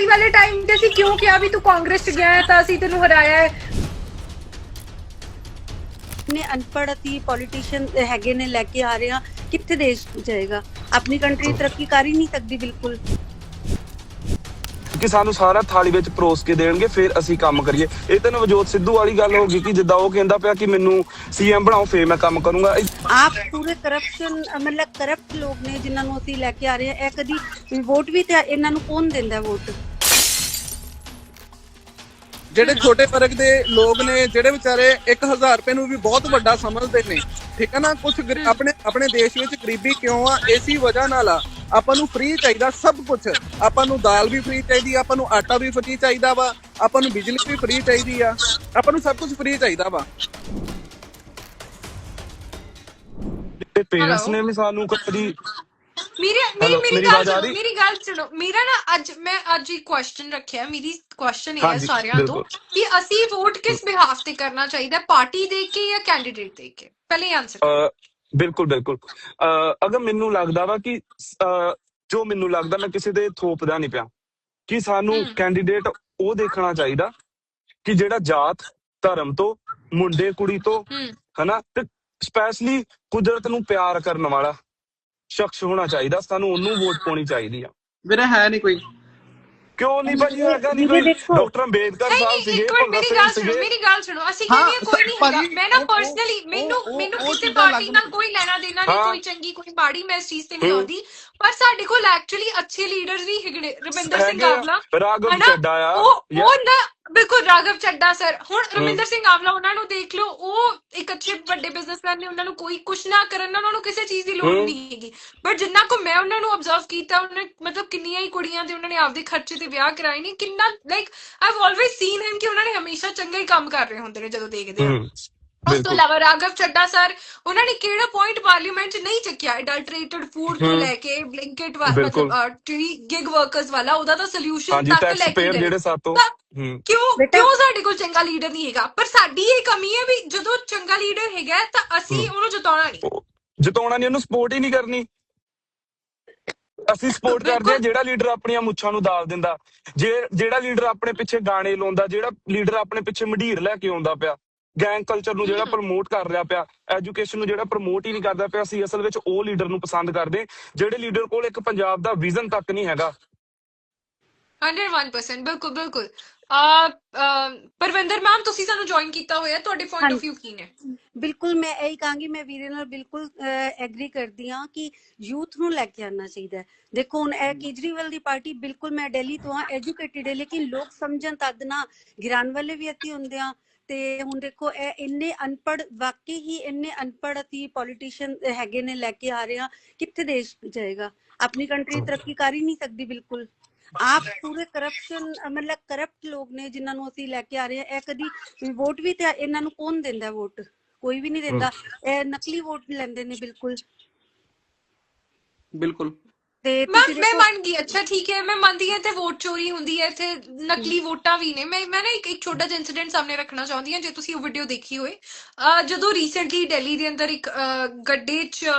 ਲੜਾਈ ਵਾਲੇ ਟਾਈਮ ਤੇ ਅਸੀਂ ਕਿਉਂ ਕਿਹਾ ਵੀ ਤੂੰ ਕਾਂਗਰਸ ਚ ਗਿਆ ਹੈ ਤਾਂ ਅਸੀਂ ਤੈਨੂੰ ਹਰਾਇਆ ਹੈ? ਨੇ ਅਨਪੜ੍ਹ ਅਤੀ ਪੋਲੀਟੀਸ਼ੀਅਨ ਹੈਗੇ ਨੇ ਲੈ ਕੇ ਆ ਰਹੇ ਆ। ਕਿੱਥੇ ਦੇਸ਼ ਜਾਏਗਾ? ਆਪਣੀ ਕੰਟਰੀ ਤਰੱਕੀ ਕਰ ਹੀ ਨਹੀਂ ਸਕਦੀ ਬਿਲਕੁਲ। ਕਿ ਸਾਨੂੰ ਸਾਰਾ ਥਾਲੀ ਵਿੱਚ ਪਰੋਸ ਕੇ ਦੇਣਗੇ ਫਿਰ ਅਸੀਂ ਕੰਮ ਕਰੀਏ। ਇਹ ਤਾਂ ਨਵਜੋਤ ਸਿੱਧੂ ਵਾਲੀ ਗੱਲ ਹੋ ਗਈ ਕਿ ਜਿੱਦਾਂ ਉਹ ਕਹਿੰਦਾ ਪਿਆ ਕਿ ਮੈਨੂੰ ਸੀਐਮ ਬਣਾਓ ਫੇਰ ਮੈਂ ਕੰਮ ਕਰੂੰਗਾ। ਇਹ- ਆਪ ਪੂਰੇ ਕਰਪਸ਼ਨ ਮਤਲਬ ਕਰਪਟ ਲੋਕ ਨੇ ਜਿਨ੍ਹਾਂ ਨੂੰ ਅਸੀਂ ਲੈ ਕੇ ਆ ਰਹੇ ਆ। ਇਹ ਕਦੀ ਵੋਟ ਵੀ ਤੇ ਇਹਨਾਂ ਨੂੰ ਕੌਣ ਦਿੰਦਾ ਵੋਟ ਜਿਹੜੇ ਛੋਟੇ ਵਰਗ ਦੇ ਲੋਕ ਨੇ ਜਿਹੜੇ ਵਿਚਾਰੇ 1000 ਰੁਪਏ ਨੂੰ ਵੀ ਬਹੁਤ ਵੱਡਾ ਸਮਝਦੇ ਨੇ ਠੀਕ ਹੈ ਨਾ? ਕੁਝ ਆਪਣੇ ਆਪਣੇ ਦੇਸ਼ ਵਿੱਚ ਗਰੀਬੀ ਕਿਉਂ ਆ? ਇਸੀ ਵਜ੍ਹਾ ਨਾਲ ਆ। ਆਪਾਂ ਨੂੰ ਫ੍ਰੀ ਚਾਹੀਦਾ ਸਭ ਕੁਝ ਆਪਾਂ ਨੂੰ ਦਾਲ ਵੀ ਫ੍ਰੀ ਚਾਹੀਦੀ ਆ ਆਪਾਂ ਨੂੰ ਆਟਾ ਵੀ ਫ੍ਰੀ ਚਾਹੀਦਾ ਵਾ ਆਪਾਂ ਨੂੰ ਬਿਜਲੀ ਵੀ ਫ੍ਰੀ ਚਾਹੀਦੀ ਆ। ਆਪਾਂ ਨੂੰ ਸਭ ਕੁਝ ਫ੍ਰੀ ਚਾਹੀਦਾ ਵਾ। ਤੇ ਪੇਰੈਂਟਸ? ਨੇ ਵੀ ਸਾਨੂੰ ਕਦੀ ਮੇਰੀ ਮੇਰੀ ਮੇਰੀ ਗੱਲ ਸੁਣੋ? ਮੇਰੀ ਗੱਲ ਸੁਣੋ। ਮੇਰਾ ਨਾ ਅੱਜ ਮੈਂ ਅੱਜ ਇੱਕ ਕੁਐਸਚਨ ਰੱਖਿਆ ਮੇਰੀ ਕੁਐਸਚਨ ਇਹ ਹੈ ਸਾਰਿਆਂ ਤੋਂ। ਕਿ ਅਸੀਂ ਵੋਟ ਕਿਸ ਬਿਹਾਫ ਤੇ ਕਰਨਾ ਚਾਹੀਦਾ ਪਾਰਟੀ ਦੇਖ ਕੇ ਜਾਂ ਕੈਂਡੀਡੇਟ ਦੇਖ ਕੇ? ਪਹਿਲੇ ਆਨਸਰ ਬਿਲਕੁਲ ਬਿਲਕੁਲ। ਅਗਰ ਮੈਨੂੰ ਲੱਗਦਾ ਵਾ ਕਿ ਜੋ ਮੈਨੂੰ ਲੱਗਦਾ ਮੈਂ ਕਿਸੇ ਦੇ ਥੋਪਦਾ ਨਹੀਂ ਪਿਆ ਕਿ ਸਾਨੂੰ। ਕੈਂਡੀਡੇਟ ਉਹ ਦੇਖਣਾ ਚਾਹੀਦਾ ਕਿ ਜਿਹੜਾ ਜਾਤ ਧਰਮ ਤੋਂ ਮੁੰਡੇ ਕੁੜੀ ਤੋਂ ਹਨਾ? ਤੇ ਸਪੈਸ਼ਲੀ ਕੁਦਰਤ ਨੂੰ ਪਿਆਰ ਕਰਨ ਵਾਲਾ। ਸ਼ਖਸ ਹੋਣਾ ਚਾਹੀਦਾ ਸਾਨੂੰ ਉਹਨੂੰ ਵੋਟ ਪਾਉਣੀ ਚਾਹੀਦੀ ਆ। ਵੀਰੇ ਹੈ ਨਹੀਂ ਕੋਈ। ਕਿਉਂ ਨਹੀਂ ਭਾਜੀ ਹੈਗਾ ਨਹੀਂ ਕੋਈ। ਡਾਕਟਰ ਅੰਬੇਦਕਰ ਸਾਹਿਬ ਸੀਗੇ ਭਗਤ ਮੇਰੀ ਸਿੰਘ ਗੱਲ ਸੁਣੋ ਸੀਗੇ। ਮੇਰੀ ਗੱਲ ਸੁਣੋ। ਅਸੀਂ ਕਹਿੰਦੇ ਕੋਈ ਨਹੀਂ ਹੈਗਾ। ਮੈਂ ਨਾ ਪਰਸਨਲੀ ਮੈਨੂੰ ਮੈਨੂੰ ਕਿਸੇ ਪਾਰਟੀ ਨਾਲ ਕੋਈ ਲੈਣਾ ਦੇਣਾ ਨਹੀਂ। ਕੋਈ ਚੰਗੀ ਕੋਈ ਮਾੜੀ ਮੈਂ ਇਸ ਚੀਜ਼ ਤੇ ਨਹੀਂ। ਆਉਂਦੀ। ਪਰ ਸਾਡੇ ਕੋਲ ਐਕਚੁਅਲੀ ਅੱਛੇ ਲੀਡਰਸ ਵੀ ਹੈਗੇ ਨੇ ਰਵਿੰਦਰ ਸਿੰਘ ਆਵਲਾ। ਹਨਾ? ਚੱਡਾ ਆ ਉਹ ਉਹ ਨਾ ਬਿਲਕੁਲ ਰਾਘਵ ਚੱਡਾ ਸਰ ਹੁਣ ਰਵਿੰਦਰ ਸਿੰਘ ਆਵਲਾ ਉਹਨਾਂ ਨੂੰ ਦੇਖ ਲਓ ਉਹ ਇੱਕ ਅੱਛੇ ਵੱਡੇ ਬਿਜ਼ਨਸਮੈਨ ਨੇ ਉਹਨਾਂ ਨੂੰ ਕੋਈ ਕੁਛ ਨਾ ਕਰਨ ਉਹਨਾਂ ਨੂੰ ਕਿਸੇ ਚੀਜ਼ ਦੀ ਲੋੜ। ਨਹੀਂ ਹੈਗੀ। ਬਟ ਜਿੰਨਾ ਕੋ ਮੈਂ ਉਹਨਾਂ ਨੂੰ ਆਬਜ਼ਰਵ ਕੀਤਾ ਉਹਨੇ ਮਤਲਬ ਕਿੰਨੀਆਂ ਹੀ ਕੁੜੀਆਂ ਦੇ ਉਹਨਾਂ ਨੇ ਆਪਦੇ ਖਰਚੇ ਤੇ ਵਿਆਹ ਕਰਾਏ ਨੇ ਕਿੰਨਾ like I've always seen him ਕਿ ਉਹਨਾਂ ਨੇ ਹਮੇਸ਼ਾ ਚੰਗਾ ਹੀ ਕੰਮ ਕਰ ਰਹੇ ਹੁੰਦੇ ਨੇ ਜਦੋਂ ਦੇਖਦੇ ਆ। ਉਸ ਤੋਂ ਇਲਾਵਾ ਰਾਘਵ ਚੱਡਾ ਸਰ ਉਹਨਾਂ ਨੇ ਕਿਹੜਾ ਪੁਆਇੰਟ ਪਾਰਲੀਮੈਂਟ 'ਚ ਨਹੀਂ ਚੱਕਿਆ ਅਡਲਟਰੇਟਡ ਫੂਡ ਤੋਂ। ਲੈ ਕੇ ਬਲਿੰਕਟ। ਮਤਲਬ ਜਿਹੜੀ ਗਿਗ ਵਰਕਰਸ ਵਾਲਾ ਉਹਦਾ ਤਾਂ ਸੋਲੂਸ਼ਨ ਤੱਕ ਲੈ ਟੈਕਸ ਕੇ ਪੇਅਰ ਗਏ ਜਿਹੜੇ ਸਾਤੋਂ ਕਿਉਂ ਕਿਉਂ ਸਾਡੇ ਕੋਲ ਚੰਗਾ ਲੀਡਰ ਨਹੀਂ ਹੈਗਾ ਪਰ ਸਾਡੀ ਇਹ ਕਮੀ ਹੈ ਵੀ ਜਦੋਂ ਚੰਗਾ ਲੀਡਰ ਹੈਗਾ ਤਾਂ ਅਸੀਂ। ਉਹਨੂੰ ਜਿਤਾਉਣਾ ਨਹੀਂ ਜਿਤਾਉਣਾ ਨਹੀਂ ਉਹਨੂੰ ਸਪੋਰਟ ਹੀ ਨਹੀਂ ਕਰਨੀ ਅਸੀਂ ਸਪੋਰਟ ਕਰਦੇ ਆ। ਜਿਹੜਾ ਲੀਡਰ ਆਪਣੀਆਂ ਮੁੱਛਾਂ ਨੂੰ ਦਾਲ ਦਿੰਦਾ ਜੇ ਜਿਹੜਾ ਲੀਡਰ ਆਪਣੇ ਪਿੱਛੇ ਗਾਣੇ ਲਾਉਂਦਾ ਜਿਹੜਾ ਲੀਡਰ ਆਪਣੇ ਪਿੱਛੇ ਮੰਡੀਰ ਲੈ ਕੇ ਆਉਂਦਾ ਪਿਆ ਗੈਂਗ ਕਲਚਰ ਨੂੰ ਜਿਹੜਾ। ਪ੍ਰਮੋਟ ਕਰ ਰਿਹਾ ਪਿਆ ਐਜੂਕੇਸ਼ਨ ਨੂੰ ਜਿਹੜਾ ਪ੍ਰਮੋਟ ਹੀ ਨਹੀਂ ਕਰਦਾ ਪਿਆ ਅਸੀਂ ਅਸਲ ਵਿੱਚ ਉਹ ਲੀਡਰ ਨੂੰ ਪਸੰਦ ਕਰਦੇ ਜਿਹੜੇ ਲੀਡਰ ਕੋਲ ਇੱਕ ਪੰਜਾਬ ਦਾ ਵਿਜ਼ਨ ਤੱਕ ਨਹੀਂ ਹੈਗਾ। 101% ਬਿਲਕੁਲ ਬਿਲਕੁਲ। ਆ ਪਰਵਿੰਦਰ ਮੈਮ ਤੁਸੀਂ ਸਾਨੂੰ ਜੁਆਇਨ ਕੀਤਾ ਹੋਇਆ ਤੁਹਾਡੇ ਪੁਆਇੰਟ ਆਫ। View ਕੀ ਨੇ? ਬਿਲਕੁਲ ਮੈਂ ਇਹੀ ਕਹਾਂਗੀ ਮੈਂ ਵੀਰੇ ਨਾਲ ਬਿਲਕੁਲ ਐਗਰੀ ਕਰਦੀ ਹਾਂ ਕਿ ਯੂਥ ਨੂੰ ਲੈ ਕੇ ਆਉਣਾ ਚਾਹੀਦਾ ਹੈ। ਦੇਖੋ ਹੁਣ ਇਹ ਕੇਜਰੀਵਾਲ ਦੀ ਪਾਰਟੀ ਬਿਲਕੁਲ ਮੈਂ ਦਿੱਲੀ ਤੋਂ ਆ ਐਜੂਕੇਟਿਡ ਹੈ ਲੇਕਿਨ ਲੋਕ ਸਮਝਣ ਤਦ ਨਾ ਗਿਰਾਨ ਵਾਲੇ ਵੀ ਅਸੀਂ ਹੁੰਦੇ ਆ ਤੇ ਹੁਣ ਦੇਖੋ ਇਹ ਇੰਨੇ ਅਨਪੜ੍ਹ ਵਾਕਈ ਹੀ ਇੰਨੇ ਅਨਪੜ੍ਹ ਅਤੀ ਪੋਲੀਟੀਸ਼ੀਅਨ ਹੈਗੇ ਨੇ ਲੈ ਕੇ ਆ ਰਹੇ ਆ ਕਿੱਥੇ ਦੇਸ਼ ਜਾਏਗਾ? ਆਪਣੀ ਕੰਟਰੀ ਤਰੱਕੀ ਕਰ ਹੀ ਨਹੀਂ ਸਕਦੀ ਬਿਲਕੁਲ। ਆਪ ਪੂਰੇ ਕਰਪਸ਼ਨ ਮਤਲਬ ਕਰਪਟ ਲੋਕ ਨੇ ਜਿਨ੍ਹਾਂ ਨੂੰ ਅਸੀਂ ਲੈ ਕੇ ਆ ਰਹੇ ਆ ਇਹ ਕਦੀ ਵੋਟ ਵੀ ਤੇ ਇਹਨਾਂ ਨੂੰ ਕੌਣ ਦਿੰਦਾ ਵੋਟ ਕੋਈ ਵੀ ਨਹੀਂ ਦਿੰਦਾ। ਇਹ ਨਕਲੀ ਵੋਟ ਲੈਂਦੇ ਨੇ ਬਿਲਕੁਲ। ਬਿਲਕੁਲ। ਤੇ ਮੈਂ ਮੰਨ ਗਈ। ਅੱਛਾ ਠੀਕ ਹੈ। ਮੈਂ ਮੰਨਦੀ ਹਾਂ ਤੇ ਵੋਟ ਚੋਰੀ ਹੁੰਦੀ ਹੈ। ਇੱਥੇ ਨਕਲੀ ਵੋਟਾਂ ਵੀ ਨੇ। ਮੈਂ ਮੈਂ ਨਾ ਇੱਕ ਇੱਕ ਛੋਟਾ ਜਿਹਾ ਇਨਸੀਡੈਂਟ ਸਾਹਮਣੇ ਰੱਖਣਾ ਚਾਹੁੰਦੀ ਹਾਂ ਜੇ ਤੁਸੀਂ ਉਹ ਵੀਡੀਓ ਦੇਖੀ ਹੋਏ। ਅਹ ਜਦੋਂ ਰੀਸੈਂਟਲੀ ਦਿੱਲੀ ਦੇ ਅੰਦਰ ਇੱਕ ਗੱਡੇ 'ਚ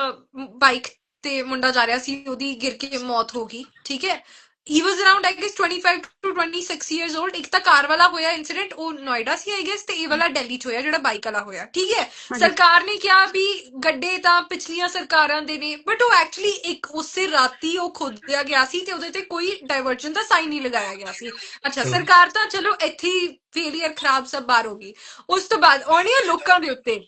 ਬਾਈਕ ਤੇ ਮੁੰਡਾ ਜਾ ਰਿਹਾ ਸੀ ਉਹਦੀ ਗਿਰ ਕੇ ਮੌਤ ਹੋ ਗਈ। ਠੀਕ ਹੈ? He was around I guess 25 to 26 years old ਇੱਕ ਤਾਂ ਕਾਰ ਵਾਲਾ ਹੋਇਆ ਇਨਸੀਡੈਂਟ ਉਹ ਨੋਇਡਾ ਸੀ ਆਈ ਗੈਸ ਤੇ ਇਹ ਵਾਲਾ ਦਿੱਲੀ 'ਚ ਹੋਇਆ ਜਿਹੜਾ ਬਾਈਕ ਵਾਲਾ ਹੋਇਆ ਠੀਕ ਹੈ। ਸਰਕਾਰ ਨੇ ਕਿਹਾ ਵੀ ਗੱਡੇ ਤਾਂ ਪਿਛਲੀਆਂ ਸਰਕਾਰਾਂ ਦੇ ਨੇ ਬਟ ਉਹ ਐਕਚੁਅਲੀ ਇੱਕ ਉਸੇ ਰਾਤੀ ਉਹ ਖੋਦਿਆ ਗਿਆ ਸੀ ਤੇ ਉਹਦੇ ਤੇ ਕੋਈ ਡਾਇਵਰਜਨ ਦਾ ਸਾਈਨ ਨਹੀਂ ਲਗਾਇਆ ਗਿਆ ਸੀ ਅੱਛਾ। ਸਰਕਾਰ ਤਾਂ ਚਲੋ ਇੱਥੇ ਹੀ ਫੇਲਿਅਰ ਖਰਾਬ ਸਭ ਬਾਹਰ ਹੋ ਗਈ ਉਸ ਤੋਂ ਬਾਅਦ ਆਉਣੀ ਆ ਲੋਕਾਂ ਦੇ ਉੱਤੇ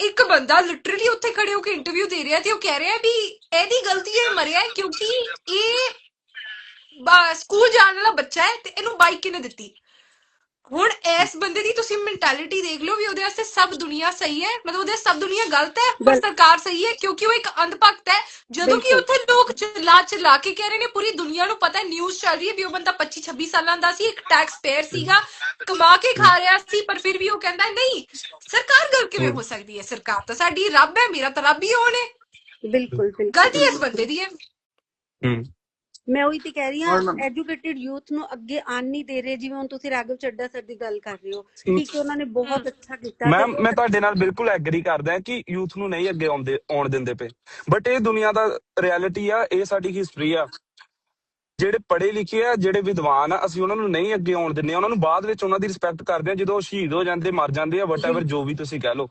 ਇੱਕ ਬੰਦਾ ਲਿਟਰਲੀ ਉੱਥੇ ਖੜੇ ਹੋ ਕੇ ਇੰਟਰਵਿਊ ਦੇ ਰਿਹਾ ਤੇ ਉਹ ਕਹਿ ਰਿਹਾ ਵੀ ਇਹਦੀ ਗਲਤੀ ਇਹ ਮਰਿਆ ਹੈ ਕਿਉਂਕਿ ਇਹ ਸਕੂਲ ਜਾਣ ਵਾਲਾ ਬੱਚਾ ਹੈ ਤੇ ਇਹਨੂੰ ਬਾਈਕ ਕਿਨੇ ਦਿੱਤੀ? ਹੁਣ ਇਸ ਬੰਦੇ ਦੀ ਤੁਸੀਂ ਮੈਂਟੈਲਿਟੀ ਦੇਖ ਲਓ ਵੀ ਉਹਦੇ ਵਾਸਤੇ ਸਭ ਦੁਨੀਆ ਸਹੀ ਹੈ ਮਤਲਬ ਉਹਦੇ ਸਭ ਦੁਨੀਆ ਗਲਤ ਹੈ ਪਰ ਸਰਕਾਰ ਸਹੀ ਹੈ ਕਿਉਂਕਿ ਉਹ ਇੱਕ ਅੰਧ ਭਗਤ ਹੈ। ਜਦੋਂ ਕਿ। ਉੱਥੇ ਲੋਕ ਚਲਾ ਚਲਾ ਕੇ ਕਹਿ ਰਹੇ ਨੇ ਪੂਰੀ ਦੁਨੀਆ ਨੂੰ ਪਤਾ ਹੈ ਨਿਊਜ਼ ਚੱਲ ਰਹੀ ਹੈ ਵੀ ਉਹ ਬੰਦਾ 25 26 ਸਾਲਾਂ ਦਾ ਸੀ ਇੱਕ ਟੈਕਸ ਪੇਅਰ ਸੀਗਾ ਕਮਾ ਕੇ ਖਾ ਰਿਹਾ ਸੀ ਪਰ ਫਿਰ ਵੀ ਉਹ ਕਹਿੰਦਾ ਨਹੀਂ ਸਰਕਾਰ ਗਲਤ ਕਿਵੇਂ। ਹੋ ਸਕਦੀ ਹੈ? ਸਰਕਾਰ ਤਾਂ ਸਾਡੀ ਰੱਬ ਹੈ ਮੇਰਾ ਤਾਂ ਰੱਬ ਹੀ ਉਹ ਨੇ ਬਿਲਕੁਲ ਬਿਲਕੁਲ। ਗਲਤੀ ਇਸ ਬੰਦੇ ਦੀ ਹੈ। ਹੂੰ ਮੈਂ ਉਹੀ ਤੇ ਕਹਿ ਰਹੀ ਹਾਂ ਐਜੂਕੇਟਿਡ ਯੂਥ ਨੂੰ ਅੱਗੇ ਆਣ ਨਹੀਂ ਦੇ ਰਹੇ ਜਿਵੇਂ ਹੁਣ ਤੁਸੀਂ ਰਾਘਵ ਚੱਡਾ ਸਰ ਦੀ ਗੱਲ ਕਰ ਰਹੇ ਹੋ। ਠੀਕ ਹੈ ਉਹਨਾਂ ਨੇ ਬਹੁਤ ਅੱਛਾ ਕੀਤਾ। ਮੈਮ ਮੈਂ ਤੁਹਾਡੇ ਨਾਲ ਬਿਲਕੁਲ ਐਗਰੀ ਕਰਦਾ ਕਿ ਯੂਥ ਨੂੰ ਨਹੀਂ ਅੱਗੇ ਆਉਂਦੇ ਆਉਣ ਦਿੰਦੇ ਪਏ। ਬਟ ਇਹ ਦੁਨੀਆ ਦਾ ਰਿਐਲਿਟੀ ਆ ਇਹ ਸਾਡੀ ਹਿਸਟਰੀ ਆ। ਜਿਹੜੇ ਪੜ੍ਹੇ ਲਿਖੇ ਆ ਜਿਹੜੇ ਵਿਦਵਾਨ ਆ ਅਸੀਂ ਉਹਨਾਂ ਨੂੰ ਨਹੀਂ ਅੱਗੇ ਆਉਣ ਦਿੰਦੇ। ਉਹਨਾਂ ਨੂੰ ਬਾਅਦ ਵਿੱਚ ਉਹਨਾਂ ਦੀ ਰਿਸਪੈਕਟ ਕਰਦੇ ਆ ਜਦੋਂ ਉਹ ਸ਼ਹੀਦ ਹੋ ਜਾਂਦੇ ਮਰ ਜਾਂਦੇ ਆ ਵਟਐਵਰ ਜੋ ਵੀ ਤੁਸੀਂ ਕਹਿ ਲਓ।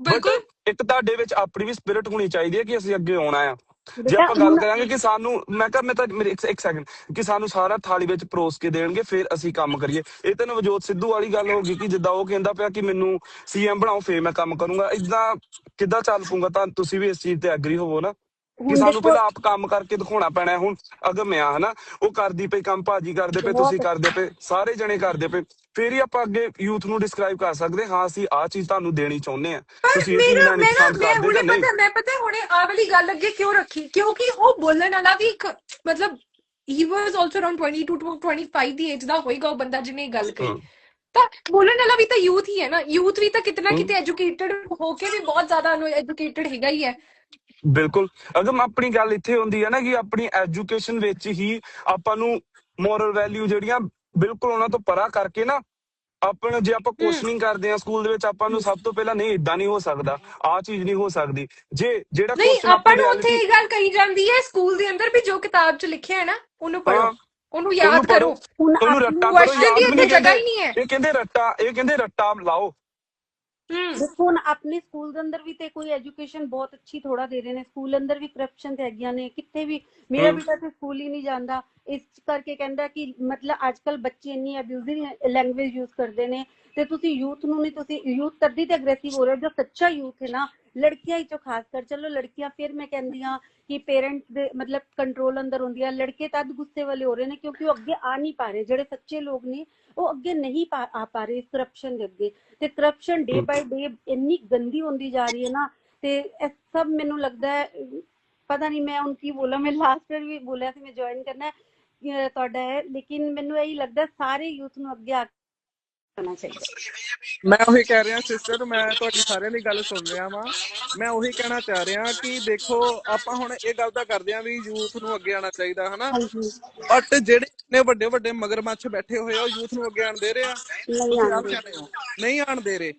ਬਿਲਕੁਲ। ਇੱਕ ਤੁਹਾਡੇ ਵਿੱਚ ਆਪਣੀ ਵੀ ਸਪਿਰਿਟ ਹੋਣੀ ਚਾਹੀਦੀ ਹੈ ਕਿ ਅਸੀਂ ਅੱਗੇ ਆਉਣਾ ਆ। ਜੇ ਆਪਾਂ ਗੱਲ ਕਰਾਂਗੇ ਕਿ ਸਾਨੂੰ ਮੈਂ ਕਹਾਂ ਮੈਂ ਤਾਂ ਮੇਰੇ ਇੱਕ ਸੈਕਿੰਡ ਕਿ ਸਾਨੂੰ ਸਾਰਾ ਥਾਲੀ ਵਿੱਚ ਪਰੋਸ ਕੇ ਦੇਣਗੇ ਫਿਰ ਅਸੀਂ ਕੰਮ ਕਰੀਏ। ਇਹ ਤਾਂ ਨਵਜੋਤ ਸਿੱਧੂ ਵਾਲੀ ਗੱਲ ਹੋ ਗਈ ਕਿ ਜਿੱਦਾਂ ਉਹ ਕਹਿੰਦਾ ਪਿਆ ਕਿ ਮੈਨੂੰ ਸੀਐਮ ਬਣਾਓ ਫੇਰ ਮੈਂ ਕੰਮ ਕਰੂੰਗਾ। ਇਦਾਂ ਕਿੱਦਾਂ ਚੱਲ ਪੂੰਗਾ ਤਾਂ ਤੁਸੀਂ ਵੀ ਇਸ ਚੀਜ਼ ਤੇ ਐਗਰੀ ਹੋਵੋ ਨਾ। ਕਿ ਸਾਨੂੰ ਪਹਿਲਾਂ ਆਪ ਕੰਮ ਕਰਕੇ ਦਿਖਾਉਣਾ ਪੈਣਾ। ਹੁਣ ਅਗਮ ਆ ਹਨਾ ਉਹ ਕਰਦੀ ਪਈ ਕੰਮ ਭਾਜੀ ਕਰਦੇ ਪਏ ਤੁਸੀਂ ਕਰਦੇ ਪਏ ਸਾਰੇ ਜਣੇ ਕਰਦੇ ਪਏ ਫੇਰ ਹੀ ਆਪਾਂ ਅੱਗੇ ਯੂਥ ਨੂੰ ਡਿਸਕ੍ਰਾਈਬ ਕਰ ਸਕਦੇ ਹਾਂ ਅਸੀਂ ਆਹ ਚੀਜ਼ ਤੁਹਾਨੂੰ ਦੇਣੀ ਚਾਹੁੰਦੇ ਆ ਤੁਸੀਂ ਇਹ ਚੀਜ਼ ਨਾਲ ਮੈਂ ਨਾ ਪਸੰਦ ਮੈਂ ਕਰਦੇ ਜਾਂ ਨਹੀਂ। ਪਤਾ ਮੈਂ ਪਤਾ ਹੁਣੇ ਆਹ ਵਾਲੀ ਗੱਲ ਅੱਗੇ ਕਿਉਂ ਰੱਖੀ? ਕਿਉਂਕਿ ਉਹ ਬੋਲਣ ਵਾਲਾ ਵੀ ਇੱਕ ਮਤਲਬ he was also around 22 to 25 ਦੀ ਏਜ ਦਾ ਹੋਏਗਾ ਉਹ ਬੰਦਾ ਜਿਹਨੇ ਗੱਲ ਕਹੀ। ਤਾਂ ਬੋਲਣ ਵਾਲਾ ਵੀ ਤਾਂ ਯੂਥ ਹੀ ਹੈ ਨਾ। ਯੂਥ ਵੀ ਤਾਂ ਕਿਤਨਾ ਕਿਤੇ ਐਜੂਕੇਟਡ ਹੋ ਕੇ ਵੀ ਬਹੁਤ ਜ਼ਿਆਦਾ ਐਜੂਕੇਟਡ ਹੈਗਾ ਹੀ ਹੈ। ਬਿਲਕੁਲ। ਅਗਮ ਆਪਣੀ ਗੱਲ ਇੱਥੇ ਹੁੰਦੀ ਹੈ ਨਾ ਕਿ ਆਪਣੀ ਐਜੂਕੇਸ਼ਨ ਵਿੱਚ ਹੀ ਆਪਾਂ ਨੂੰ ਮੋਰਲ ਵੈਲਿਊ ਜਿਹੜੀਆਂ ਬਿਲਕੁਲ ਉਹਨਾਂ ਤੋਂ ਪਰਾ ਕਰਕੇ ਨਾ ਆਪਣ ਜੇ ਆਪਾਂ ਕੁਐਸਚਨਿੰਗ ਕਰਦੇ ਆ ਸਕੂਲ ਦੇ ਵਿੱਚ ਆਪਾਂ ਨੂੰ ਸਭ ਤੋਂ ਪਹਿਲਾਂ ਨਹੀਂ ਇਦਾਂ ਨਹੀਂ ਹੋ ਸਕਦਾ। ਆ ਚੀਜ਼ ਨਹੀਂ ਹੋ ਸਕਦੀ। ਜੇ ਜਿਹੜਾ ਨਹੀਂ ਕੁਐਸਚਨ ਆਪਾਂ ਨੂੰ ਉੱਥੇ ਇਹ ਗੱਲ ਕਹੀ ਜਾਂਦੀ ਹੈ ਸਕੂਲ ਦੇ ਅੰਦਰ ਵੀ ਜੋ ਕਿਤਾਬ 'ਚ ਲਿਖਿਆ ਹੈ ਨਾ ਉਹਨੂੰ ਪੜ੍ਹੋ ਹਾਂ ਉਹਨੂੰ ਯਾਦ ਪੜੋ ਕਰੋ। ਉਹਨੂੰ ਰੱਟਾ ਕਰੋ ਕੁਐਸਚਨ ਦੀ ਯਾਦ ਵੀ ਇੱਥੇ ਨਹੀਂ ਜਗ੍ਹਾ ਕਹਿੰਦੇ ਹੀ ਨਹੀਂ ਹੈ। ਇਹ ਕਹਿੰਦੇ ਰੱਟਾ ਇਹ ਕਹਿੰਦੇ ਰੱਟਾ ਲਾਓ। ਦੇਖੋ ਹੁਣ ਆਪਣੇ ਸਕੂਲ ਦੇ ਅੰਦਰ ਵੀ ਤੇ ਕੋਈ ਐਜੂਕੇਸ਼ਨ ਬਹੁਤ ਅੱਛੀ ਥੋੜਾ ਦੇ ਰਹੇ ਨੇ। ਸਕੂਲ ਅੰਦਰ ਵੀ ਕਰਪਸ਼ਨ ਤੇ ਹੈਗੀਆਂ ਨੇ ਕਿੱਥੇ ਵੀ ਮੇਰਾ ਬੇਟਾ ਤੇ ਸਕੂਲ ਹੀ ਨਹੀਂ ਜਾਂਦਾ। ਇਸ ਕਰਕੇ ਕਹਿੰਦਾ ਕਿ ਮਤਲਬ ਅੱਜ ਕੱਲ ਬੱਚੇ ਇੰਨੀ ਅਬਿਊਜ਼ਿੰਗ ਲੈਂਗੁਏਜ ਯੂਜ਼ ਕਰਦੇ ਨੇ ਤੇ ਤੁਸੀਂ ਯੂਥ ਨੂੰ ਨਹੀਂ ਤੁਸੀਂ ਯੂਥ ਤੱਦੀ ਤੇ ਅਗਰੈਸਿਵ ਹੋ ਰਹੇ ਹੋ। ਜੋ ਸੱਚਾ ਯੂਥ ਹੈ ਨਾ ਲੜਕੀਆਂ ਹੀ ਚੋਂ ਖਾਸ ਕਰ। ਚਲੋ ਲੜਕੀਆਂ ਫਿਰ ਮੈਂ ਕਹਿੰਦੀ ਹਾਂ ਕਿ ਪੇਰੈਂਟਸ ਦੇ ਮਤਲਬ ਕੰਟਰੋਲ ਅੰਦਰ ਹੁੰਦੀਆਂ ਲੜਕੇ ਤਦ ਗੁੱਸੇ ਵਾਲੇ ਹੋ ਰਹੇ ਨੇ ਕਿਉਂਕਿ ਉਹ ਅੱਗੇ ਆ ਨਹੀਂ ਪਾ ਰਹੇ। ਜਿਹੜੇ ਸੱਚੇ ਲੋਕ ਨੇ ਉਹ ਅੱਗੇ ਨਹੀਂ ਆ ਪਾ ਰਹੇ ਇਸ ਕਰਪਸ਼ਨ ਦੇ ਅੱਗੇ। ਤੇ ਕਰਪਸ਼ਨ ਡੇ ਬਾਈ ਡੇ ਇੰਨੀ ਗੰਦੀ ਹੁੰਦੀ ਜਾ ਰਹੀ ਹੈ ਨਾ ਤੇ ਇਹ ਸਭ ਮੈਨੂੰ ਲੱਗਦਾ ਹੈ ਪਤਾ ਨਹੀਂ ਮੈਂ ਹੁਣ ਕੀ ਬੋਲਾਂ ਮੈਂ ਲਾਸਟ ਵੀ ਬੋਲਿਆ ਸੀ ਮੈਂ ਜੁਆਇਨ ਕਰਨਾ ਤੁਹਾਡਾ ਹੈ। ਲੇਕਿਨ ਮੈਨੂੰ ਇਹੀ ਲੱਗਦਾ ਸਾਰੇ ਯੂਥ ਨੂੰ ਅੱਗੇ ਆ ਕਰਨਾ ਚਾਹੀਦਾ। ਮੈਂ ਉਹੀ ਕਹਿ ਰਿਹਾ ਸਿਸਟਰ ਮੈਂ ਤੁਹਾਡੀ ਸਾਰਿਆਂ ਦੀ ਗੱਲ ਸੁਣ ਰਿਹਾ ਵਾਂ। ਮੈਂ ਉਹੀ ਕਹਿਣਾ ਚਾਹ ਰਿਹਾ ਕਿ ਦੇਖੋ ਆਪਾਂ ਹੁਣ ਇਹ ਗੱਲ ਤਾਂ ਕਰਦੇ ਆਂ ਵੀ ਯੂਥ ਨੂੰ ਅੱਗੇ ਆਉਣਾ ਚਾਹੀਦਾ ਹਨਾ? ਬਟ ਜਿਹੜੇ ਨੇ ਵੱਡੇ ਵੱਡੇ ਮਗਰਮੱਛ ਬੈਠੇ ਹੋਏ ਆ ਉਹ ਯੂਥ ਨੂੰ ਅੱਗੇ ਆਣ ਦੇ ਰਹੇ ਆ? ਨਹੀਂ ਆਣ ਦੇ ਰਹੇ।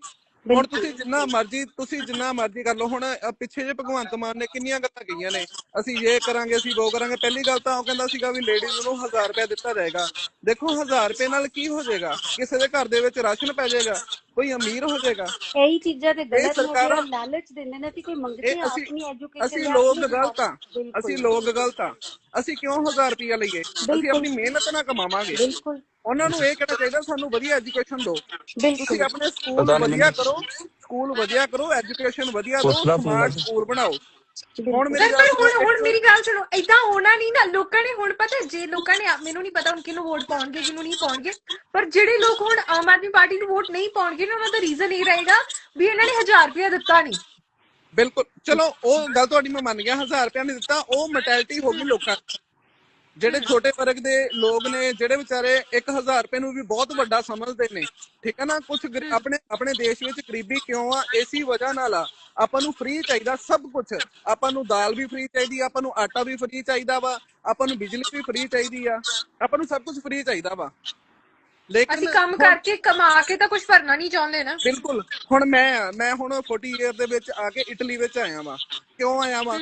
ਹੁਣ ਤੁਸੀਂ ਜਿੰਨਾ ਮਰਜ਼ੀ ਤੁਸੀਂ ਜਿੰਨਾ ਮਰਜ਼ੀ ਕਰ ਲਓ। ਹੁਣ ਪਿੱਛੇ ਜੇ ਭਗਵੰਤ ਮਾਨ ਨੇ ਕਿੰਨੀਆਂ ਗੱਲਾਂ ਕਹੀਆਂ ਨੇ। ਅਸੀਂ ਇਹ ਕਰਾਂਗੇ ਅਸੀਂ ਉਹ ਕਰਾਂਗੇ। ਪਹਿਲੀ ਗੱਲ ਤਾਂ ਉਹ ਕਹਿੰਦਾ ਸੀਗਾ ਵੀ ਲੇਡੀਜ਼ ਨੂੰ 1000 ਰੁਪਏ ਦਿੱਤਾ ਜਾਏਗਾ। ਦੇਖੋ 1000 ਰੁਪਏ ਨਾਲ ਕੀ ਹੋ ਜਾਏਗਾ? ਕਿਸੇ ਦੇ ਘਰ ਦੇ ਵਿੱਚ ਰਾਸ਼ਨ ਪੈ ਜਾਏਗਾ। ਕੋਈ ਅਮੀਰ ਹੋ ਜਾਏਗਾ? ਇਹੀ ਚੀਜ਼ਾਂ ਤੇ ਗਲਤ ਜਿਹੜਾ ਲਾਲਚ ਦਿੰਦੇ ਨੇ ਅਸੀਂ ਕੋਈ ਮੰਗਦੇ ਹਾਂ ਅਸੀਂ ਆਪਣੀ ਐਜੂਕੇਸ਼ਨ ਅਸੀਂ ਲੋਕ ਗਲਤ ਆ। ਅਸੀਂ ਲੋਕ ਗਲਤ ਆ। ਅਸੀਂ ਕਿਉਂ 1000 ਰੁਪਇਆ ਲਈਏ? ਅਸੀਂ ਆਪਣੀ ਮਿਹਨਤ ਨਾਲ ਕਮਾਵਾਂਗੇ। ਬਿਲਕੁਲ। ਉਹਨਾਂ ਨੂੰ ਇਹ ਕਹਿਣਾ ਚਾਹੀਦਾ ਸਾਨੂੰ ਵਧੀਆ ਐਜੂਕੇਸ਼ਨ ਦਿਓ। ਤੁਸੀਂ ਆਪਣੇ ਸਕੂਲ ਵਧੀਆ ਕਰੋ ਸਕੂਲ ਵਧੀਆ ਕਰੋ ਐਜੂਕੇਸ਼ਨ ਵਧੀਆ ਦਿਓ ਸਮਾਰਟ ਸਕੂਲ ਬਣਾਓ। ਹੁਣ ਮੇਰੀ ਗੱਲ ਹੁਣ ਹੁਣ ਮੇਰੀ ਗੱਲ ਸੁਣੋ ਏਦਾਂ ਹੋਣਾ ਨਹੀਂ ਨਾ ਲੋਕਾਂ ਨੇ ਹੁਣ ਪਤਾ ਜੇ ਲੋਕਾਂ ਨੇ ਮੈਨੂੰ ਨਹੀਂ ਪਤਾ ਹੁਣ ਕਿਹਨੂੰ ਵੋਟ ਪਾਉਣਗੇ ਕਿਹਨੂੰ ਨਹੀਂ ਪਾਉਣਗੇ ਪਰ ਜਿਹੜੇ ਲੋਕ ਹੁਣ ਆਮ ਆਦਮੀ ਪਾਰਟੀ ਨੂੰ ਵੋਟ ਨਹੀਂ ਪਾਉਣਗੇ ਨਾ ਉਹਨਾਂ ਦਾ ਰੀਜ਼ਨ ਇਹ ਰਹੇਗਾ ਵੀ ਇਹਨਾਂ ਨੇ 1000 ਰੁਪਇਆ ਦਿੱਤਾ ਨਹੀਂ। ਬਿਲਕੁਲ ਚਲੋ ਉਹ ਗੱਲ ਤੁਹਾਡੀ ਮੈਂ ਮੰਨ ਗਿਆ 1000 ਰੁਪਇਆ ਨਹੀਂ ਦਿੱਤਾ ਉਹ ਮੈਂਟੈਲਿਟੀ ਹੋ ਗਈ ਲੋਕਾਂ ਦੀ। ਜਿਹੜੇ ਛੋਟੇ ਵਰਗ ਦੇ ਲੋਕ ਨੇ ਜਿਹੜੇ ਵਿਚਾਰੇ 1000 ਰੁਪਏ ਨੂੰ ਵੀ ਬਹੁਤ ਵੱਡਾ ਸਮਝਦੇ ਨੇ ਠੀਕ ਹੈ ਨਾ? ਕੁਝ ਆਪਣੇ ਆਪਣੇ ਦੇਸ਼ ਵਿੱਚ ਗਰੀਬੀ ਕਿਉਂ ਆ? ਇਸੀ ਵਜ੍ਹਾ ਨਾਲ ਆ। ਆਪਾਂ ਨੂੰ ਫ੍ਰੀ ਚਾਹੀਦਾ ਸਭ ਕੁਝ ਆਪਾਂ ਨੂੰ ਦਾਲ ਵੀ ਫ੍ਰੀ ਚਾਹੀਦੀ ਆ ਆਪਾਂ ਨੂੰ ਆਟਾ ਵੀ ਫ੍ਰੀ ਚਾਹੀਦਾ ਵਾ ਆਪਾਂ ਨੂੰ ਬਿਜਲੀ ਵੀ ਫ੍ਰੀ ਚਾਹੀਦੀ ਆ। ਆਪਾਂ ਨੂੰ ਸਭ ਕੁਝ ਫ੍ਰੀ ਚਾਹੀਦਾ ਵਾ। ਲੇਕਿਨ ਅਸੀਂ ਕੰਮ ਕਰਕੇ ਕਮਾ ਕੇ ਤਾਂ ਕੁਝ ਭਰਨਾ ਨਹੀਂ ਚਾਹੁੰਦੇ ਨਾ। ਬਿਲਕੁਲ। ਹੁਣ ਮੈਂ ਮੈਂ ਹੁਣ 40 ਇਅਰ ਦੇ ਵਿੱਚ ਆ ਕੇ ਇਟਲੀ ਵਿੱਚ ਆਇਆ ਵਾਂ। ਕਿਉਂ ਆਇਆ ਵਾਂ?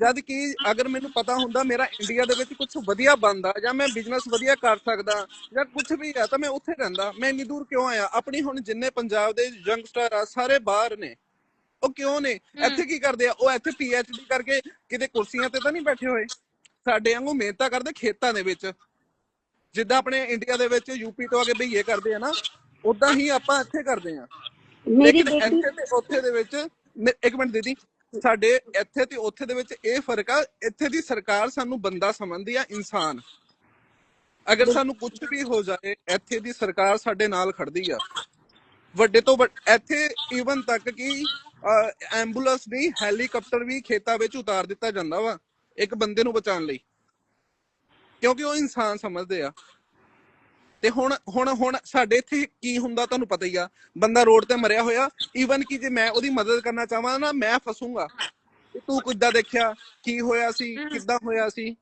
ਜਦ ਕਿ ਅਗਰ ਮੈਨੂੰ ਪਤਾ ਹੁੰਦਾ ਮੇਰਾ ਇੰਡੀਆ ਦੇ ਵਿੱਚ ਕੁਝ ਵਧੀਆ ਬਣਦਾ ਜਾਂ ਮੈਂ ਬਿਜ਼ਨਸ ਵਧੀਆ ਕਰ ਸਕਦਾ ਜਾਂ ਕੁਝ ਵੀ ਆ ਤਾਂ ਮੈਂ ਉੱਥੇ ਰਹਿੰਦਾ। ਮੈਂ ਇੰਨੀ ਦੂਰ ਕਿਉਂ ਆਇਆ? ਆਪਣੀ ਹੁਣ ਜਿੰਨੇ ਪੰਜਾਬ ਦੇ ਯੰਗਸਟਰ ਆ ਸਾਰੇ ਬਾਹਰ ਨੇ। ਉਹ ਕਿਉਂ ਨੇ? ਇੱਥੇ ਕੀ ਕਰਦੇ ਆ? ਉਹ ਇੱਥੇ ਪੀਐਚਡੀ ਕਰਕੇ ਕਿਤੇ ਕੁਰਸੀਆਂ ਤੇ ਤਾਂ ਨਹੀਂ ਬੈਠੇ ਹੋਏ? ਸਾਡੇ ਵਾਂਗੂ ਮਿਹਨਤਾਂ ਕਰਦੇ ਖੇਤਾਂ ਦੇ ਵਿੱਚ। ਜਿੱਦਾਂ ਆਪਣੇ ਇੰਡੀਆ ਦੇ ਵਿੱਚ ਯੂਪੀ ਤੋਂ ਆ ਕੇ ਬਈਏ ਕਰਦੇ ਆ ਨਾ ਉਦਾਂ ਹੀ ਆਪਾਂ ਇੱਥੇ ਕਰਦੇ ਆ। ਮੇਰੀ ਬੇਟੀ ਉੱਥੇ ਦੇ ਵਿੱਚ ਇੱਕ ਮਿੰਟ ਦੀਦੀ ਸਾਡੇ ਇੱਥੇ ਤੇ ਉੱਥੇ ਦੇ ਵਿੱਚ ਇਹ ਫ਼ਰਕ ਆ ਇੱਥੇ ਦੀ ਸਰਕਾਰ ਸਾਨੂੰ ਬੰਦਾ ਸਮਝਦੀ ਆ ਇਨਸਾਨ। ਅਗਰ ਸਾਨੂੰ ਕੁਝ ਵੀ ਹੋ ਜਾਏ ਇੱਥੇ ਦੀ ਸਰਕਾਰ ਸਾਡੇ ਨਾਲ ਖੜਦੀ ਆ। ਵੱਡੇ ਤੋਂ ਇੱਥੇ ਈਵਨ ਤੱਕ ਕਿ ਐਂਬੂਲੈਂਸ ਨਹੀਂ ਹੈਲੀਕਾਪਟਰ ਵੀ ਖੇਤਾਂ ਵਿੱਚ ਉਤਾਰ ਦਿੱਤਾ ਜਾਂਦਾ ਵਾ ਇੱਕ ਬੰਦੇ ਨੂੰ ਬਚਾਉਣ ਲਈ। ਕਿਉਂਕਿ ਉਹ ਇਨਸਾਨ ਸਮਝਦੇ ਆ। ਤੇ ਹੁਣ ਹੁਣ ਹੁਣ ਸਾਡੇ ਇੱਥੇ ਕੀ ਹੁੰਦਾ ਤੁਹਾਨੂੰ ਪਤਾ ਹੀ ਆ ਬੰਦਾ ਰੋਡ ਤੇ ਮਰਿਆ ਹੋਇਆ ਈਵਨ ਕਿ ਜੇ ਮੈਂ ਉਹਦੀ ਮਦਦ ਕਰਨਾ ਚਾਹਾਂ ਨਾ ਮੈਂ ਫਸੂੰਗਾ। ਤੇ ਕਿੱਦਾਂ ਦੇਖਿਆ ਕੀ ਹੋਇਆ ਸੀ ਕਿੱਦਾਂ ਹੋਇਆ ਸੀ?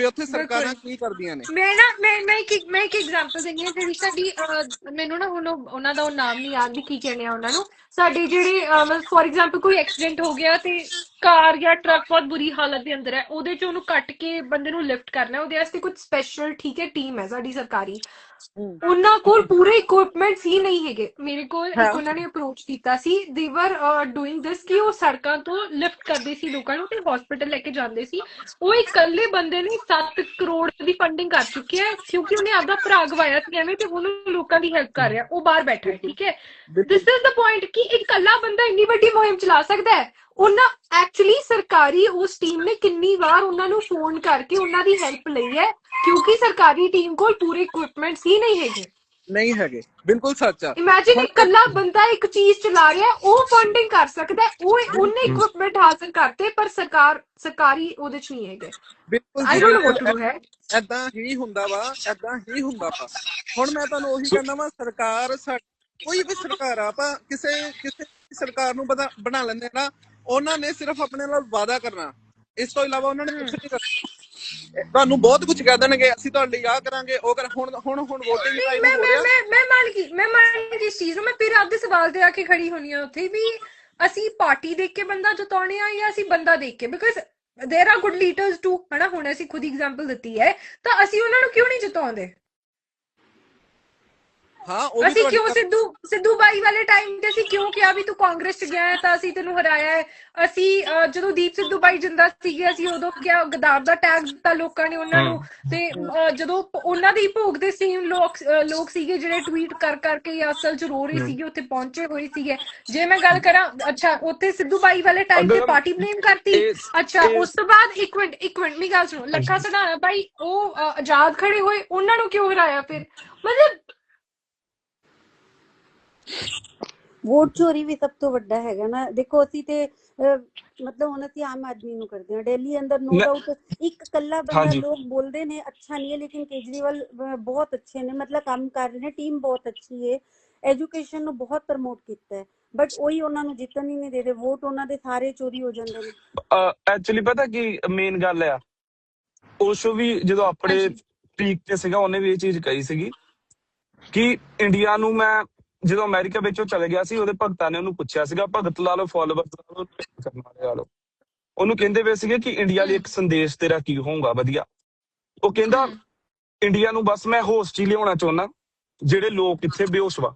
ਫੇ ਉੱਥੇ ਸਰਕਾਰਾਂ ਕੀ ਕਰਦੀਆਂ ਨੇ? ਮੈਂ ਨਾ ਮੈਂ ਮੈਂ ਇੱਕ ਮੈਂ ਇੱਕ ਐਗਜ਼ਾਮਪਲ ਦਿੰਦੀ ਹਾਂ ਜਿਹੜੀ ਸਾਡੀ ਮੈਨੂੰ ਨਾ ਹੁਣ ਉਹ- ਉਹਨਾਂ ਦਾ ਉਹ ਨਾਮ ਨਹੀਂ ਯਾਦ ਵੀ ਕੀ ਕਹਿੰਦੇ ਆ ਉਹਨਾਂ ਨੂੰ। ਸਾਡੇ ਜਿਹੜੇ ਫੋਰ ਐਗਜ਼ਾਮਪਲ ਕੋਈ ਐਕਸੀਡੈਂਟ ਹੋ ਗਿਆ ਤੇ ਕਾਰ ਜਾਂ ਟਰੱਕ ਬਹੁਤ ਬੁਰੀ ਹਾਲਤ ਦੇ ਅੰਦਰ ਹੈ ਉਹਦੇ ਚ ਉਹਨੂੰ ਕੱਟ ਕੇ ਬੰਦੇ ਨੂੰ ਲਿਫਟ ਕਰਨਾ। ਉਹਦੇ ਵਾਸਤੇ ਕੁਝ ਸਪੈਸ਼ਲ ਠੀਕ ਹੈ ਟੀਮ ਹੈ ਸਾਡੀ ਸਰਕਾਰੀ। ਉਹਨਾਂ ਕੋਲ ਪੂਰੇ ਇਕਵਿਪਮੈਂਟਸ ਹੀ ਨਹੀਂ ਹੈਗੇ। ਮੇਰੇ ਕੋਲ ਉਹਨਾਂ ਨੇ ਅਪਰੋਚ ਕੀਤਾ ਸੀ। ਦੇ ਵਰ ਡੂਇੰਗ ਦਿਸ ਕਿ ਉਹ ਸੜਕਾਂ ਤੋਂ ਲਿਫਟ ਕਰਦੇ ਸੀ ਲੋਕਾਂ ਨੂੰ ਤੇ ਹਸਪੀਟਲ ਲੈ ਕੇ ਜਾਂਦੇ ਸੀ। ਉਹ ਇਕੱਲੇ ਬੰਦੇ ਨੇ 7 ਕਰੋੜ ਦੀ ਫੰਡਿੰਗ ਕਰ ਚੁੱਕਿਆ ਹੈ ਕਿਉਂਕਿ ਉਹਨੇ ਆਪਦਾ ਭਰਾ ਗਵਾਇਆ ਸੀ ਐਵੇਂ ਤੇ ਉਹਨੂੰ ਲੋਕਾਂ ਦੀ ਹੈਲਪ ਕਰ ਰਿਹਾ। ਉਹ ਬਾਹਰ ਬੈਠਾ ਹੈ ਠੀਕ ਹੈ? ਦਿਸ ਇਜ਼ ਦਾ ਪੁਆਇੰਟ ਕਿ ਇੱਕ ਇਕੱਲਾ ਬੰਦਾ ਇੰਨੀ ਵੱਡੀ ਮੁਹਿੰਮ ਚਲਾ ਸਕਦਾ ਹੈ? ਉਹਨਾਂ ਐਕਚੁਅਲੀ ਸਰਕਾਰੀ ਉਸ ਟੀਮ ਨੇ ਕਿੰਨੀ ਵਾਰ ਉਹਨਾਂ ਨੂੰ ਫੋਨ ਕਰਕੇ ਉਹਨਾਂ ਦੀ ਹੈਲਪ ਲਈ ਹੈ। ਕਿਉਂਕਿ ਸਰਕਾਰੀ ਟੀਮ ਕੋਲ ਪੂਰੇ ਇਕਵਿਪਮੈਂਟਸ ਹੀ ਨਹੀਂ ਹੈਗੇ ਨਹੀਂ ਹੈਗੇ ਬਿਲਕੁਲ ਸੱਚ ਆ ਇਮੇਜਿਨ ਇਕੱਲਾ ਬੰਦਾ ਇੱਕ ਚੀਜ਼ ਚਲਾ ਰਿਹਾ ਉਹ ਫੰਡਿੰਗ ਕਰ ਸਕਦਾ ਹੈ, ਉਹ ਉਹਨੇ ਇਕਵਿਪਮੈਂਟ ਹਾਸਲ ਕਰਤੇ ਪਰ ਸਰਕਾਰ ਸਰਕਾਰੀ ਉਹਦੇ ਚ ਨਹੀਂ ਹੈਗੇ ਬਿਲਕੁਲ I don't know what to ਹੈ ਐਦਾਂ ਹੀ ਹੁੰਦਾ ਵਾ ਐਦਾਂ ਹੀ ਹੁੰਦਾ ਵਾ ਹੁਣ ਮੈਂ ਤੁਹਾਨੂੰ ਉਹੀ ਕਹਿੰਦਾ ਵਾ ਸਰਕਾਰ ਕੋਈ ਵੀ ਸਰਕਾਰ ਆ ਆਪਾਂ ਕਿਸੇ ਕਿਸੇ ਸਰਕਾਰ ਨੂੰ ਬਣਾ ਲੈਂਦੇ ਨਾ ਉਹਨਾਂ ਨੇ ਸਿਰਫ ਆਪਣੇ ਨਾਲ ਵਾਅਦਾ ਕਰਨਾ ਇਸ ਤੋਂ ਇਲਾਵਾ ਉਹਨਾਂ ਨੇ ਕੁਝ ਨਹੀਂ ਕਰਨਾ ਤੁਹਾਨੂੰ ਬਹੁਤ ਕੁਝ ਕਹਿ ਦੇਣਗੇ ਅਸੀਂ ਤੁਹਾਡੇ ਲਈ ਆਹ ਕਰਾਂਗੇ ਉਹ ਕਰ ਹੁਣ ਹੁਣ ਹੁਣ VOTING ਨਹੀਂ ਟਾਈਮ ਮੈਂ ਹੋ ਮੈਂ ਰਿਹਾ ਮੈਂ ਮੈਂ ਮੰਨ ਗਈ ਮੈਂ ਮੰਨ ਗਈ ਇਸ ਚੀਜ਼ ਨੂੰ ਮੈਂ ਫਿਰ ਆਪਦੇ ਸਵਾਲ ਤੇ ਆ ਕੇ ਖੜੀ ਹੋਣੀ ਆ ਉੱਥੇ ਵੀ ਅਸੀਂ ਪਾਰਟੀ ਦੇਖ ਕੇ ਬੰਦਾ ਜਿਤਾਉਣੇ ਆ ਜਾਂ ਅਸੀਂ ਬੰਦਾ ਦੇਖ ਕੇ because there are good leaders too ਹਨਾ ਹੁਣ ਅਸੀਂ ਖੁਦ ਐਗਜ਼ਾਮਪਲ ਦਿੱਤੀ ਹੈ ਤਾਂ ਅਸੀਂ ਉਹਨਾਂ ਨੂੰ ਕਿਉਂ ਨਹੀਂ ਜਿਤਾਉਂਦੇ ਹਾਂ ਉਹ ਵੀ ਅਸੀਂ ਕਿਉਂ ਸਿੱਧੂ ਸਿੱਧੂ ਬਾਈ ਵਾਲੇ ਟਾਈਮ ਤੇ ਅਸੀਂ ਕਿਉਂ ਕਿਹਾ ਵੀ ਤੂੰ ਕਾਂਗਰਸ ਚ ਗਿਆ ਤਾਂ ਅਸੀਂ ਤੈਨੂੰ ਹਰਾਇਆ ਹੈ? ਅਸੀਂ ਜਦੋਂ ਦੀਪ ਸਿੱਧੂ ਬਾਈ ਜਿੰਦਾ ਸੀਗੇ ਅਸੀਂ ਉਦੋਂ ਕਿਹਾ ਗਦਾਰ ਦਾ ਟੈਗ ਦਿੱਤਾ ਲੋਕਾਂ ਨੇ ਉਹਨਾਂ ਨੂੰ। ਤੇ ਜਦੋਂ ਉਹਨਾਂ ਦੀ ਭੋਗ ਦੇ ਸੀਨ ਲੋਕ ਲੋਕ ਸੀਗੇ ਜਿਹੜੇ ਟਵੀਟ ਕਰ ਕਰਕੇ ਅਸਲ ਚ ਰੋ ਰਹੇ ਸੀਗੇ ਉੱਥੇ ਪਹੁੰਚੇ ਹੋਏ ਸੀਗੇ। ਜੇ ਮੈਂ ਗੱਲ ਕਰਾਂ ਅੱਛਾ ਉੱਥੇ ਸਿੱਧੂ ਬਾਈ ਵਾਲੇ ਟਾਈਮ ਤੇ ਪਾਰਟੀ ਬਲੇਮ ਕਰਤੀ। ਅੱਛਾ ਉਸ ਤੋਂ ਬਾਅਦ ਇੱਕ ਮਿੰਟ ਇੱਕ ਮਿੰਟ ਮੇਰੀ ਗੱਲ ਸੁਣੋ। ਲੱਖਾ ਸਧਾਣਾ ਬਾਈ ਉਹ ਆਜ਼ਾਦ ਖੜੇ ਹੋਏ ਉਹਨਾਂ ਨੂੰ ਕਿਉਂ ਹਰਾਇਆ ਫਿਰ? ਮਤਲਬ ਵੋਟ ਚੋਰੀ ਵੀ ਸਭ ਤੋਂ ਵੱਡਾ ਹੈਗਾ ਨਾ। ਦੇਖੋ ਅਸੀਂ ਤੇ ਮਤਲਬ ਹੁਣ ਅਸੀਂ ਆਮ ਆਦਮੀ ਨੂੰ ਕਰਦੇ ਹਾਂ। ਦਿੱਲੀ ਅੰਦਰ ਨੋ ਡਾਊਟ ਇੱਕ ਕੱਲਾ ਬੰਦਾ। ਲੋਕ ਬੋਲਦੇ ਨੇ ਅੱਛਾ ਨਹੀਂ ਹੈ ਲੇਕਿਨ ਕੇਜਰੀਵਾਲ ਬਹੁਤ ਅੱਛੇ ਨੇ। ਮਤਲਬ ਕੰਮ ਕਰ ਰਹੇ ਨੇ ਟੀਮ ਬਹੁਤ ਅੱਛੀ ਹੈ। ਐਜੂਕੇਸ਼ਨ ਨੂੰ ਬਹੁਤ ਪ੍ਰਮੋਟ ਕੀਤਾ ਹੈ। ਬਟ ਉਹੀ ਉਹਨਾਂ ਨੂੰ ਜਿੱਤਣ ਹੀ ਨਹੀਂ ਦੇ ਰਹੇ। ਵੋਟ ਉਹਨਾਂ ਦੇ ਸਾਰੇ ਚੋਰੀ ਹੋ ਜਾਂਦੇ ਨੇ। ਐਕਚੁਅਲੀ ਪਤਾ ਕੀ ਮੇਨ ਗੱਲ ਆ? ਓਸ਼ੋ ਵੀ ਜਦੋਂ ਆਪਣੇ। ਪੀਕ ਤੇ ਸੀਗਾ ਉਹਨੇ ਵੀ ਇਹ ਚੀਜ਼ ਕਹੀ ਸੀਗੀ ਕਿ ਇੰਡੀਆ ਨੂੰ ਮੈਂ ਜਦੋਂ ਅਮਰੀਕਾ ਵਿੱਚ ਉਹ ਚਲੇ ਗਿਆ ਸੀ ਉਹਦੇ ਭਗਤਾਂ ਨੇ ਉਹਨੂੰ ਪੁੱਛਿਆ ਸੀਗਾ ਭਗਤ ਲਾ ਲਓ ਫਾਲੋਅਰਸ ਲਾ ਲਓ ਕਰਨ ਵਾਲੇ ਲਾ ਲਓ। ਉਹਨੂੰ ਕਹਿੰਦੇ ਵੇ ਸੀਗੇ ਕਿ ਇੰਡੀਆ ਲਈ ਇੱਕ ਸੰਦੇਸ਼ ਤੇਰਾ ਕੀ ਹੋਊਗਾ ਵਧੀਆ। ਉਹ ਕਹਿੰਦਾ। ਇੰਡੀਆ ਨੂੰ ਬਸ ਮੈਂ ਹੋਸਟ ਹੀ ਲਿਆਉਣਾ ਚਾਹੁੰਦਾ ਜਿਹੜੇ ਲੋਕ ਇੱਥੇ ਬੇਹੋਸ਼ ਵਾ।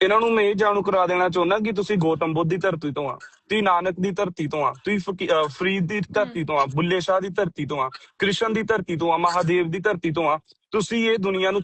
ਇਹਨਾਂ ਨੂੰ ਮੈਂ ਇਹ ਜਾਣੂ ਕਰਾ ਦੇਣਾ ਚਾਹੁੰਦਾ ਕਿ ਤੁਸੀਂ ਗੌਤਮ ਬੁੱਧ ਦੀ ਧਰਤੀ ਤੋਂ ਆ ਤੁਸੀਂ ਨਾਨਕ ਦੀ ਧਰਤੀ ਤੋਂ ਆ ਤੁਸੀਂ ਫਰੀਦ ਦੀ ਧਰਤੀ ਤੋਂ ਆ ਬੁੱਲੇ ਸ਼ਾਹ ਦੀ ਧਰਤੀ ਤੋਂ ਆ ਕ੍ਰਿਸ਼ਨ ਦੀ ਧਰਤੀ ਤੋਂ ਆ ਮਹਾਦੇਵ ਦੀ ਧਰਤੀ ਤੋਂ ਆ ਤੁਸੀਂ ਇਹ ਦੁਨੀਆ ਨੂੰ